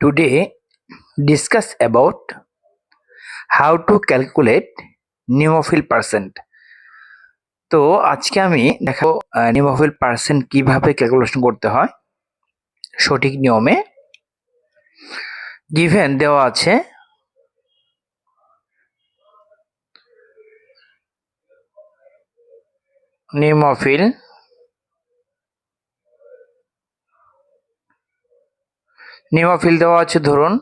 Today, discuss about how to calculate pneumophil percent. তো আজকে আমি দেখাবো নিউমোফিল পার্সেন্ট কীভাবে ক্যালকুলেশন করতে হয় সঠিক নিয়মে গিভেন দেওয়া আছে নিউমোফিল নিউমোফিল দেওয়া আছে, ধরুন।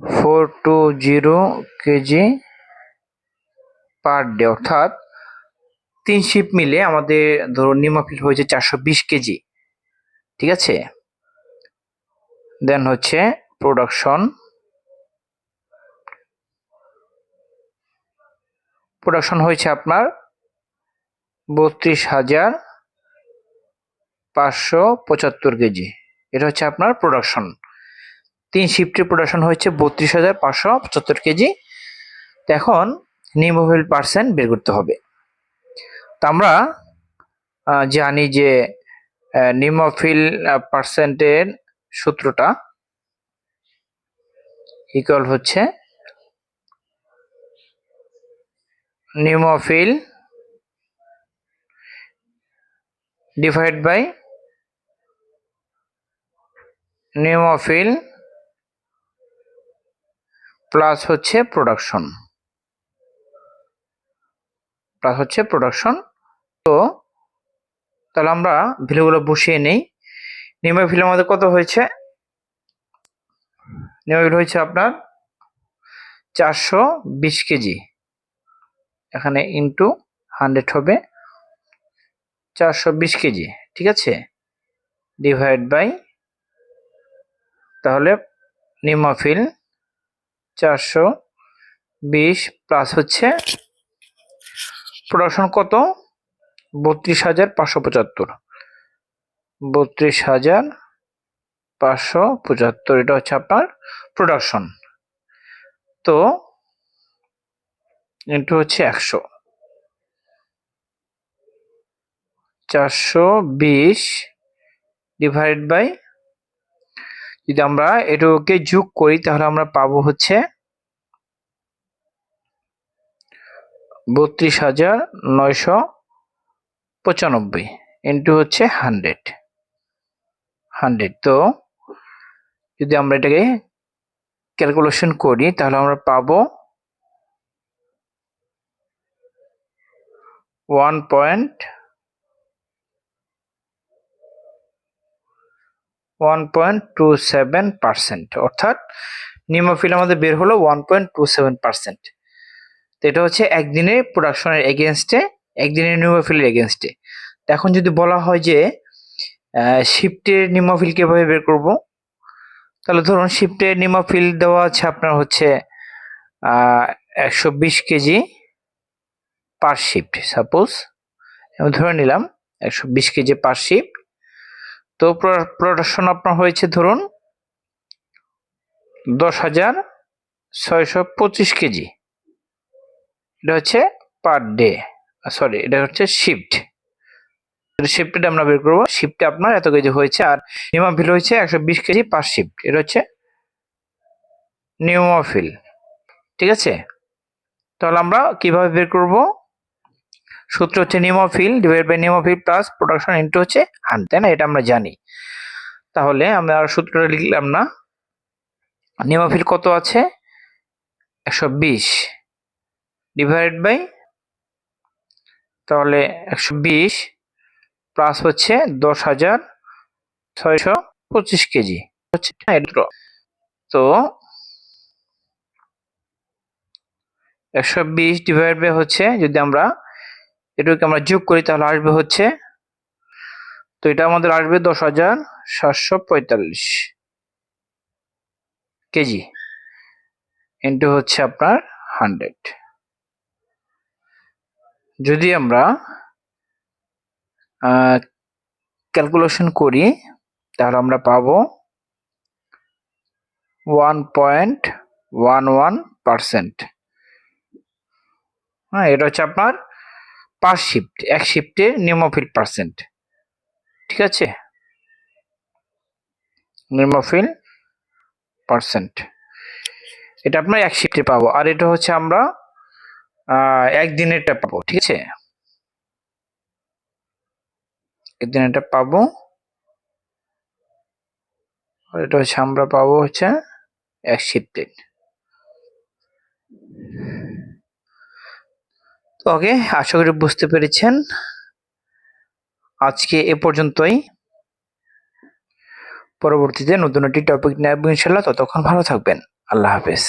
Four two zero KG per day অর্থাৎ তিন শিপ মিলে আমাদের ধরুন নিউমোফিল হয়েছে চারশো বিশ কেজি ঠিক আছে? দেন হচ্ছে প্রোডাকশন প্রোডাকশন হয়েছে আপনার বত্রিশ হাজার পাঁচশো পঁচাত্তর কেজি এটা হচ্ছে আপনার প্রোডাকশন তিন শিফটের প্রোডাকশন হচ্ছে বত্রিশ হাজার পাঁচশো পঁচাত্তর কেজি। এখন নিমোভিল পার্সেন্ট বের করতে হবে। তো আমরা জানি যে নিমোফিল পার্সেন্টের সূত্রটা ইকুয়াল হচ্ছে নিউমোফিল ডিভাইড বাই নিউমোফিল প্লাস হচ্ছে প্রোডাকশন। প্লাস হচ্ছে প্রোডাকশন। তো তাহলে আমরা ভ্যালুগুলো বসিয়ে নেই। নিউমোফিল আমাদের কত হয়েছে? নিউমোফিল হয়েছে আপনার চারশো বিশ কেজি। এখানে ইনটু হান্ড্রেড হবে। চারশো বিশ কেজি, ঠিক আছে? ডিভাইড বাই তাহলে নিমোফিল চারশো বিশ প্লাস হচ্ছে প্রোডাকশন কত? বত্রিশ হাজার পাঁচশো পঁচাত্তর। বত্রিশ হাজার পাঁচশো পঁচাত্তর, এটা হচ্ছে আপনার প্রোডাকশন তো এটা হচ্ছে একশো। চারশো বিশ ডিভাইড বাই যদি আমরা এটাকে যোগ করি, তাহলে আমরা পাবো হচ্ছে বত্রিশ হাজার নয়শো পঁচানব্বই ইন্টু হচ্ছে হান্ড্রেড হান্ড্রেড তো যদি আমরা এটাকে ক্যালকুলেশন করি, তাহলে আমরা পাবো one point one point two seven percent অর্থাৎ নিউমোফিল আমাদের বের হলো one point two seven percent তো এটা হচ্ছে একদিনের প্রোডাকশনের এগেনস্টে একদিনের নিউমোফিলের এগেনস্টে এখন যদি বলা হয় যে শিফটের নিউমোফিল কীভাবে বের করব, তাহলে ধরুন শিফটের নিউমোফিল দেওয়া আছে আপনার হচ্ছে একশো বিশ কেজি পার শিফট সাপোজ আমি ধরে নিলাম একশো বিশ কেজি পার শিফট তো প্রোডাকশন আপনার হয়েছে ধরুন দশ হাজার ছয়শো পঁচিশ কেজি। এটা হচ্ছে পার ডে সরি এটা হচ্ছে শিফট শিফটটা আমরা বের করব। শিফটে আপনার এত কেজি হয়েছে আর নিউমাফিল হয়েছে একশো বিশ কেজি পার শিফট এটা হচ্ছে নিউমাফিল ঠিক আছে? তাহলে আমরা কীভাবে বের করব? সূত্র হচ্ছে নিউমোফিল ডিভাইড বাই নিউমোফিল প্লাস প্রোডাকশন ইনটু হচ্ছে হান্ড তাই না? এটা আমরা জানি। তাহলে আমরা সূত্রটা লিখলাম না। নিউমোফিল কত আছে? একশো বিশ। ডিভাইড বাই তাহলে একশো বিশ প্লাস হচ্ছে দশ হাজার ছয়শো পঁচিশ কেজি। হচ্ছে তো? একশো বিশ ডিভাইড বাই হচ্ছে, যদি আমরা এটাকে আমরা যোগ করি, তাহলে আসবে হচ্ছে, তো এটা আমাদের আসবে দশ হাজার সাতশো পঁয়তাল্লিশ কেজি ইন্টু হচ্ছে আপনার হান্ড্রেড যদি আমরা ক্যালকুলেশন করি, তাহলে আমরা পাবো one point one one percent হ্যাঁ এটা হচ্ছে আপনার পার শিফট এক শিফটে নিউমোফিল পার্সেন্ট ঠিক আছে? নির্মফিল পার্সেন্ট এটা আপনার এক শিফটে পাবো। আর এটা হচ্ছে আমরা একদিনেরটা পাবো। ঠিক আছে? একদিনেরটা পাবো। আর এটা হচ্ছে আমরা পাবো হচ্ছে এক শিফটে ওকে আশা করি বুঝতে পেরেছেন। আজকে এ পর্যন্তই। পরবর্তীতে নতুন একটি টপিক নেব ইনশাল্লাহ ততক্ষণ ভালো থাকবেন। আল্লাহ হাফেজ।